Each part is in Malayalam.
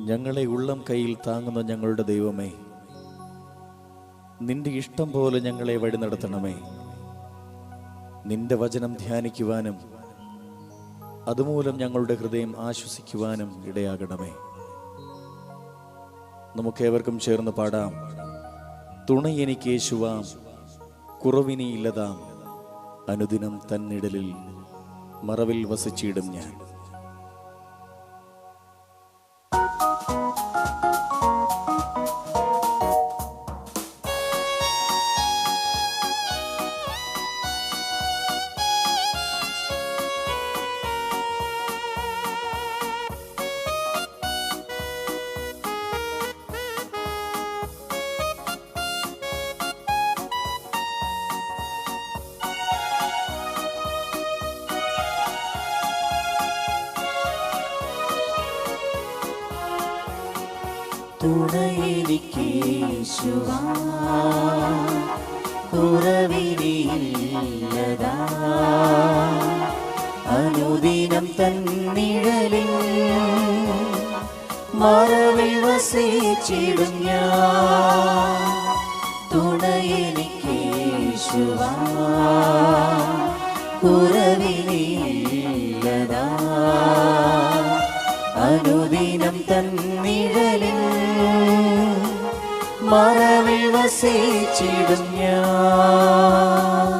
ഞങ്ങളെ ഉള്ളം കയ്യിൽ താങ്ങുന്ന ഞങ്ങളുടെ ദൈവമേ നിന്റെ ഇഷ്ടം പോലെ ഞങ്ങളെ വഴി നടത്തണമേ. നിന്റെ വചനം ധ്യാനിക്കുവാനും അതുമൂലം ഞങ്ങളുടെ ഹൃദയം ആശ്വസിക്കുവാനും ഇടയാകണമേ. നമുക്കേവർക്കും ചേർന്ന് പാടാം. തുണ എനിക്ക് യേശുവാം കുറവിനി ഇല്ലതാം അനുദിനം തന്നിടലിൽ മറവിൽ വസിച്ചിടും ഞാൻ. തുണയെനിക്കേശുവാ കുറവിനില്ലതാ അനുദിനം തന്നിഴലിൽ മറവിൽ വസിച്ചിടും ഞാൻ തുണയെനിക്കേശുവാ കുറവിനില്ലതാ അനുദിനം തന്നിഴലിൽ മറവിൽ വസിച്ചിടും ഞാൻ.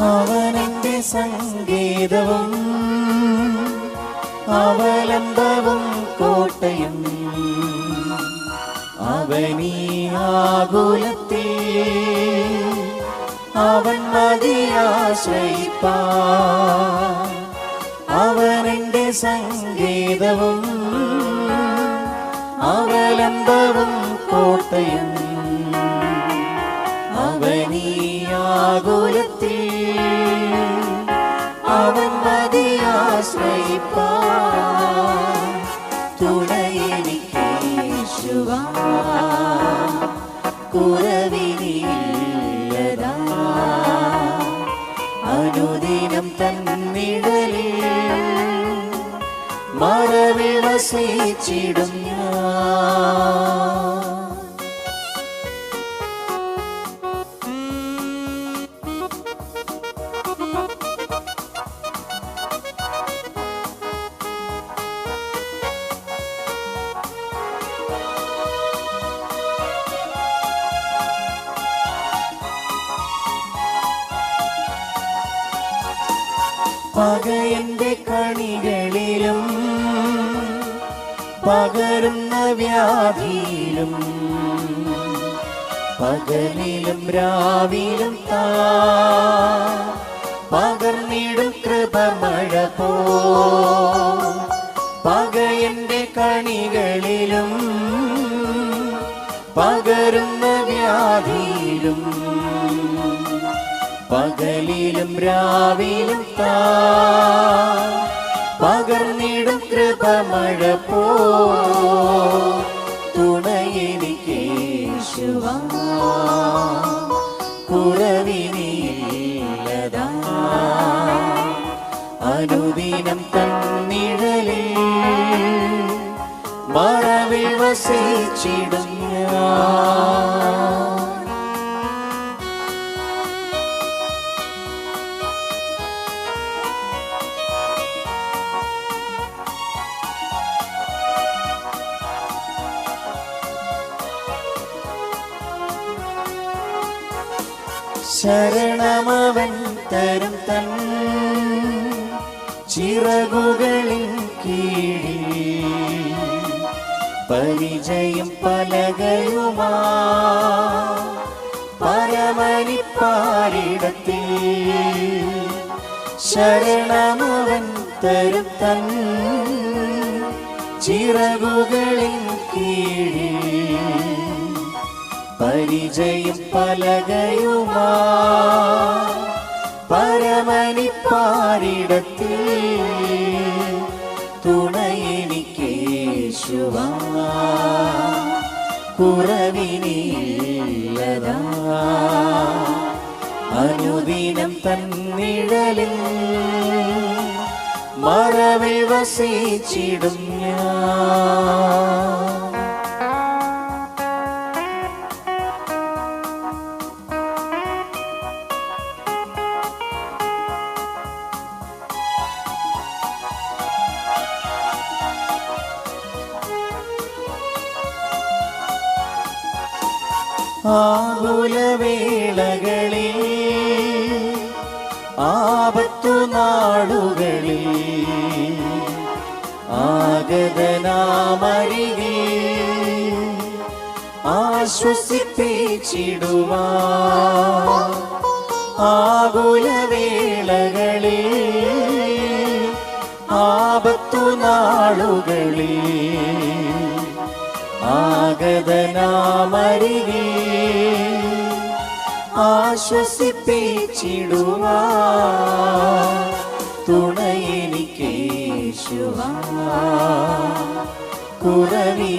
അവനെന്റെ സംഗീതവും അവലംബവും കോട്ടയും. അവനീ ആകുലത്തിൽ അവൻ മതിയാശ്രയിപ്പാ. അവനെന്റെ സംഗീതവും അവലംബവും കോട്ടയും. അവനീയാകുലത്തിൽ അനുദിനം തന്നിടലിൽ മറവിൽ വസിച്ചിടും ഞാൻ. പകയന്റെ കണികളിലും പകരുന്ന വ്യാധിയിലും പകലിലും രാവിലും താ പകർന്നിടും കൃപമഴ പോ. പകയന്റെ കണികളിലും പകരുന്ന വ്യാധിയിലും പകലിലും രാവിലും താ. പകർന്നിടും കൃപമഴ പോ. തുണയെനിക്കേശുവാ കുറവിനില്ലതാ അനുദിനം തന്നിഴലിൽ മറവിൽ വസിച്ചിടും ഞാൻ ശരണമവൻ തരും തൻ ചിറകുകളിൽ കീഴിൽ പരിചയം പലകയുമാ പരമനിപ്പാരിടത്തിൽ ശരണമവൻ തരും തൻ ചിറകുകളിൻ കീഴിൽ പരിചയം പലകയുമാ. പരമനിപ്പാരിടത്തിൽ തുണയെനിക്കേശുവാ. കുറവിനില്ലതാ. അനുദിനം തന്നിഴലിൽ മറവിൽ വസിച്ചിടും ഞാൻ. ആകുലവേളകളിൽ ആപത്തു നാളുകളിൽ ആഗതനാമരികെ ആശ്വസിപ്പിച്ചിടുവാ ആകുലവേളകളിൽ ആപത്തു നാളുകളിൽ ആഗതനാമരികെ ആശ്വസിപ്പിച്ചിടുക തുണയെനിക്കേശുവാ. കുറവിനില്ലതാ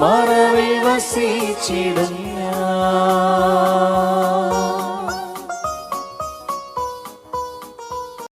മറവിൽ വസിച്ചിടും ഞാൻ